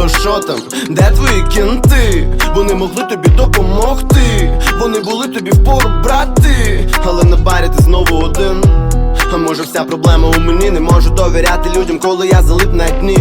то що там? Де твої кінти? Вони могли тобі допомогти. Вони були тобі впору брати, але на барі ти знову один. А може вся проблема у мені, не можу довіряти людям, коли я залип на дні.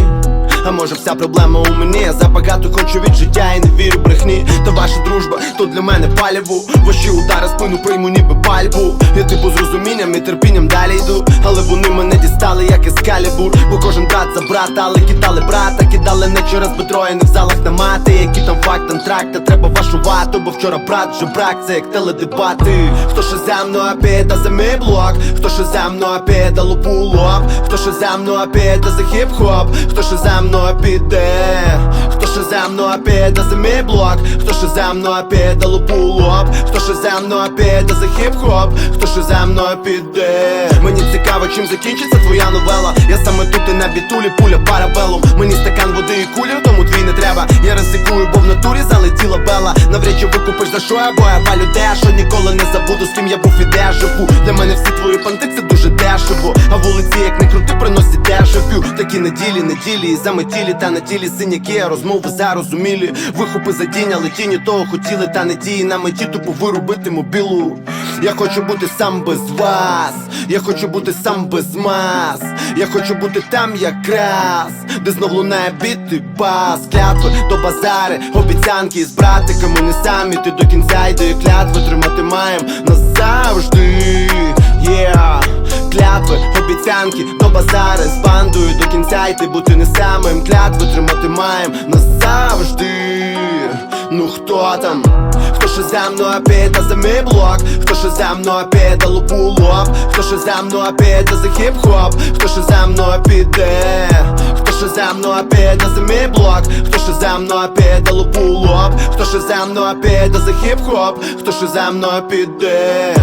А може вся проблема у мені, я забагато хочу від життя і не вірю брехні. Та ваша дружба, то для мене паліву. Ваші удари спину прийму, ніби пальбу. Я типу розумінням і терпінням далі йду. Але вони мене дістали, як ескалібур. Бо кожен брат за брата, але кидали брата, кидали не через бедро і не в залах на мати. Які там факт, антракта, треба вашу вату, бо вчора брат вже брак, це як теледебати. Хто ще за мною піде за мій блок, хто ще за мною піде лупу лоб, хто ще за мною піде за хіп-хоп, хто ще за мною піде, ще за мною піде за мій блок, хто ще за мною піде лоб, хто ще за мною піде за хіп-хоп, хто ще за мною піде. Мені цікаво, чим закінчиться твоя новела. Я саме тут і на бітулі, пуля парабелом. Мені стакан води і кулі, тому твій не треба. Я ризикую, бо в натурі залетіла бела. Навряд чи викупиш за що я бо я палю те, що ніколи не забуду, з ким я був і де живу. Для мене всі твої понти це Такі неділі, неділі, і заметілі, та на тілі синяки, а розмови зарозумілі. Вихопи за тінь, тіні того хотіли, та не дії на меті, тупо вирубити мобілу. Я хочу бути сам без вас, я хочу бути сам без мас. Я хочу бути там якраз, де знов лунає біти бас, клятви до базари, обіцянки з братиками не самі. Ти до кінця йде клятви тримати маєм назавжди. Yeah обіцянки до базари з бандою до кінця йти бути не самим клятви тримати маєм назавжди. Ну хто там? Хто ще за мною піде за мій блок? Хто ще за мною піде лупу лоб? Хто ще за мною піде за хіп-хоп? Хто ще за мною піде? Хто ще за мною піде за мій блок? Хто ще за мною піде лупу лоб? Хто ще за мною піде за хіп-хоп? Хто ще за мною піде?